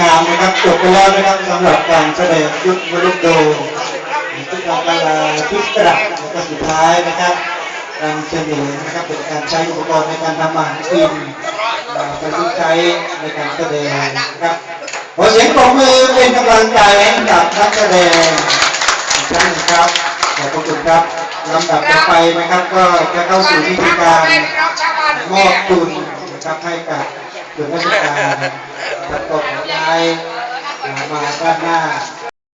งามนะครับจบไปแล้วนะครับสำหรับการแสดงยุทธวลุกโดที่ทางการลาทิศกระดับแล้วก็สุดท้ายนะครับการเฉลิมนะครับเป็นการใช้อุปกรณ์ในการทำอาหารกินอ่าประยุกต์ใช้ในการแสดงนะครับขอเสียงปรบมือเป็นกำลังใจให้กับนักแสดงอีกครั้งหนึ่งครับขอบคุณครับลำดับต่อไปนะครับก็จะเข้าสู่พิธีการมอบทุน นะครับให้กับส่วนราชการครับก็ขอย้ายมาด้านหน้า